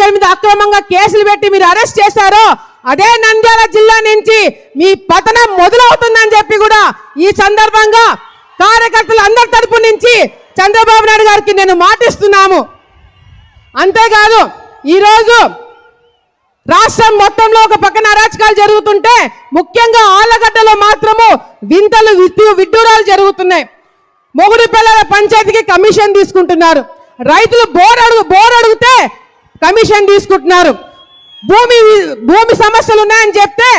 గారి మీద అక్రమంగా కేసులు పెట్టి మీరు అరెస్ట్ చేశారో అదే నంద్యాల జిల్లా నుంచి మీ పతనం మొదలవుతుందని చెప్పి కూడా ఈ సందర్భంగా కార్యకర్తలు అందరి తరపు నుంచి చంద్రబాబు నాయుడు గారికి నేను మాటిస్తున్నాము. అంతేకాదు ఈరోజు రాష్ట్రం మొత్తంలో ఒక పక్కన అరాచకాలు జరుగుతుంటే ముఖ్యంగా ఆళ్ళగడ్డలో మాత్రము వింతలు విద్యు విడ్డూరాలు జరుగుతున్నాయి. మొగుడు పిల్లల పంచాయతీకి కమిషన్ తీసుకుంటున్నారు. రైతులు బోర్ అడుగు బోర్ అడిగితే కమిషన్ తీసుకుంటున్నారు. భూమి భూమి సమస్యలు ఉన్నాయని చెప్తే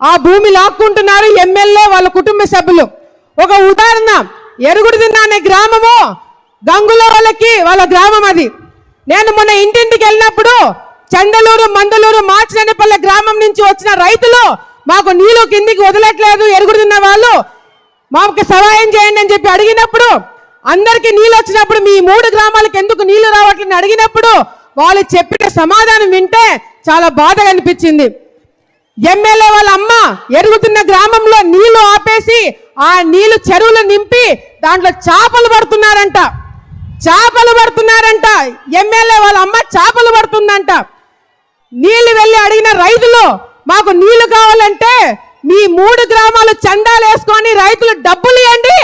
ఆ భూమి లాక్కుంటున్నారు ఎమ్మెల్యే వాళ్ళ కుటుంబ సభ్యులు. ఒక ఉదాహరణ ఎరుగుడిదిన్న అనే గ్రామము గంగుల వాళ్ళకి వాళ్ళ గ్రామం అది. నేను మొన్న ఇంటింటికి వెళ్ళినప్పుడు చండలూరు మందలూరు మాచినేపల్లె గ్రామం నుంచి వచ్చిన రైతులు మాకు నీళ్ళు కిందికి వదలట్లేదు ఎరుగుడుతున్న వాళ్ళు మాకు సహాయం చేయండి అని చెప్పి అడిగినప్పుడు అందరికి నీళ్ళు వచ్చినప్పుడు మీ మూడు గ్రామాలకు ఎందుకు నీళ్ళు రావట్లని అడిగినప్పుడు వాళ్ళు చెప్పిన సమాధానం వింటే చాలా బాధ అనిపించింది. ఎమ్మెల్యే వాళ్ళ అమ్మ ఎరుగుతున్న గ్రామంలో నీళ్ళు ఆపేసి ఆ నీళ్ళు చెరువులు నింపి దాంట్లో చేపలు పడుతున్నారంట. చేపలు పడుతున్నారంట. ఎమ్మెల్యే వాళ్ళ అమ్మ చేపలు పడుతుందంట. నీళ్ళు వెళ్ళి అడిగిన రైతులు మాకు నీళ్ళు కావాలంటే మీ మూడు గ్రామాలు చందాలు వేసుకొని రైతులు డబ్బులు ఇవ్వండి.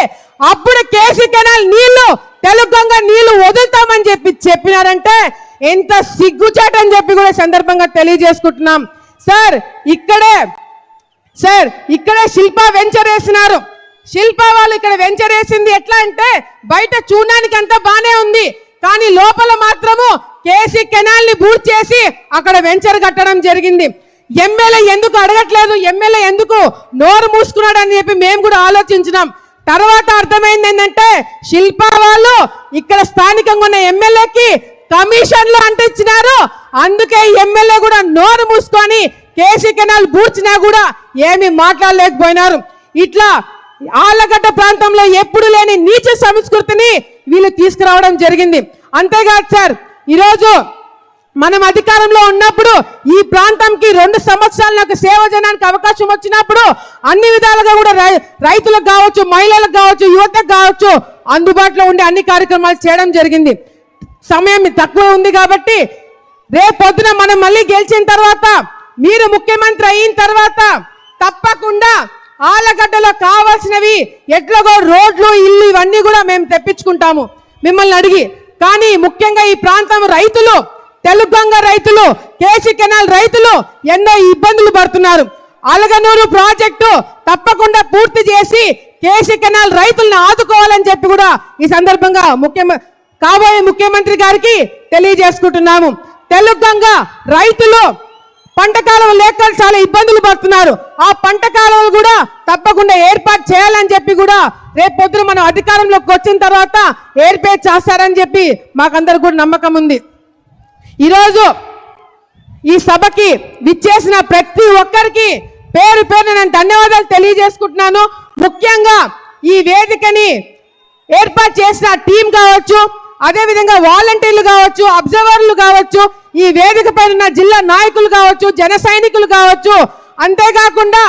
అప్పుడు కేసీ కెనాల్ నీళ్ళు తెలుగంగా నీళ్ళు వదులుతామని చెప్పి చెప్పినారంటే ఎంత సిగ్గుచాటని చెప్పి కూడా సందర్భంగా తెలియజేసుకుంటున్నాం. సార్ ఇక్కడే సార్ ఇక్కడే శిల్ప వెంచర్ వేసినారు. శిల్ప వాళ్ళు ఇక్కడ వెంచర్ వేసింది ఎట్లా అంటే బయట చూడడానికి అంతా బానే ఉంది. కానీ లోపల మాత్రము కేసీ కెనాల్ని బూట్ చేసి అక్కడ వెంచర్ కట్టడం జరిగింది. ఎమ్మెల్యే ఎందుకు అడగట్లేదు? ఎమ్మెల్యే ఎందుకు నోరు మూసుకున్నాడు అని చెప్పి మేము కూడా ఆలోచించినాం. తర్వాత అర్థమైంది ఏంటంటే శిల్ప వాళ్ళు ఇక్కడ స్థానికంగా ఉన్న ఎమ్మెల్యేకి కమిషన్లు అంటించినారు అందుకే ఎమ్మెల్యే కూడా నోరు మూసుకొని కేసీ కెనాల్ బూర్చినా కూడా ఏమి మాట్లాడలేకపోయినారు. ఇట్లా ఆళ్ళగడ్డ ప్రాంతంలో ఎప్పుడు లేని నీచ సంస్కృతిని వీళ్ళు తీసుకురావడం జరిగింది. అంతేకాదు సార్ ఈరోజు మనం అధికారంలో ఉన్నప్పుడు ఈ ప్రాంతంకి రెండు సంవత్సరాలు నాకు సేవ చేయడానికి అవకాశం వచ్చినప్పుడు అన్ని విధాలుగా కూడా రై- రైతులకు కావచ్చు మహిళలకు కావచ్చు యువతకు కావచ్చు అందుబాటులో ఉండే అన్ని కార్యక్రమాలు చేయడం జరిగింది. సమయం తక్కువ ఉంది కాబట్టి రేపొద్దున మనం మళ్ళీ గెలిచిన తర్వాత మీరు ముఖ్యమంత్రి అయిన తర్వాత తప్పకుండా ఆలగడ్డలో కావాల్సినవి ఎట్లాగో రోడ్లు ఇల్లు ఇవన్నీ కూడా మేము తెప్పించుకుంటాము. మిమ్మల్ని అడిగి కానీ ముఖ్యంగా ఈ ప్రాంతం రైతులు తెలుగంగ రైతులు కేసీ కెనాల్ రైతులు ఎన్నో ఇబ్బందులు పడుతున్నారు. అలగనూరు ప్రాజెక్టు తప్పకుండా పూర్తి చేసి కేసీ కెనాల్ రైతుల్ని ఆదుకోవాలని చెప్పి కూడా ఈ సందర్భంగా ముఖ్యమంత్రి కాబోయే ముఖ్యమంత్రి గారికి తెలియజేసుకుంటున్నాము. తెలుగంగా రైతులు పంట కాలం లేక చాలా ఇబ్బందులు పడుతున్నారు. ఆ పంట కాలువలు కూడా తప్పకుండా ఏర్పాటు చేయాలని చెప్పి కూడా రేపు పొద్దున మనం అధికారంలోకి వచ్చిన తర్వాత ఏర్పాటు చేస్తారని చెప్పి మాకందరికి కూడా నమ్మకం ఉంది. ఈరోజు ఈ సభకి విచ్చేసిన ప్రతి ఒక్కరికి పేరు పేరు నేను ధన్యవాదాలు తెలియజేసుకుంటున్నాను. ముఖ్యంగా ఈ వేదికని ఏర్పాటు చేసిన టీం కావచ్చు అదేవిధంగా వాలంటీర్లు కావచ్చు అబ్జర్వర్లు కావచ్చు ఈ వేదిక పైన జిల్లా నాయకులు కావచ్చు జన సైనికులు కావచ్చు అంతేకాకుండా